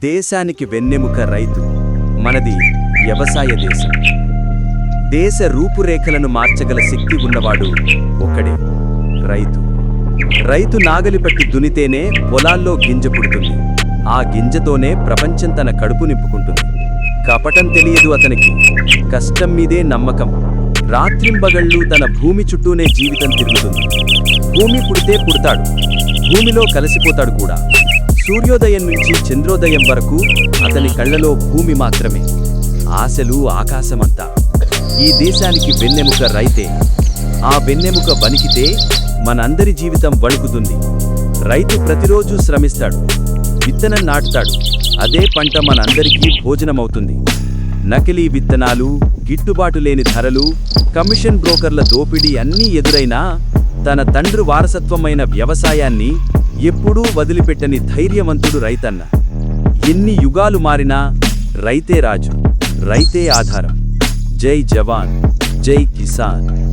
దేశానికి వెన్నెముక రైతు మనది వ్యవసాయ దేశం. దేశ రూపురేఖలను మార్చగల శక్తి ఉన్నవాడు ఒక్కడే రైతు. రైతు నాగలి పట్టి దునితేనే పొలాల్లో గింజ పుడుతుంది. ఆ గింజతోనే ప్రపంచం తన కడుపు నింపుకుంటుంది. కపటం తెలియదు అతనికి. కష్టం మీదే నమ్మకం. రాత్రింబగళ్ళు తన భూమి చుట్టూనే జీవితం తిరుగుతుంది. భూమి పుడితే పుడతాడు. భూమిలో కలిసిపోతాడు కూడా. సూర్యోదయం నుంచి చంద్రోదయం వరకు అతని కళ్ళలో భూమి మాత్రమే. ఆశలు ఆకాశమంతా. ఈ దేశానికి వెన్నెముక రైతే. ఆ వెన్నెముక వణికితే మనందరి జీవితం వణుకుతుంది. రైతు ప్రతిరోజు శ్రమిస్తాడు. విత్తనం నాటుతాడు. అదే పంట మనందరికీ భోజనమవుతుంది. నకిలీ విత్తనాలు గిట్టుబాటు లేని ధరలు కమిషన్ బ్రోకర్ల దోపిడీ అన్నీ ఎదురైనా తన తండ్రి వారసత్వమైన వ్యవసాయాన్ని ఎప్పుడూ వదిలిపెట్టని ధైర్యవంతుడు రైతన్న. ఎన్ని యుగాలు మారినా రైతే రాజు రైతే ఆధారం. జై జవాన్ జై కిసాన్.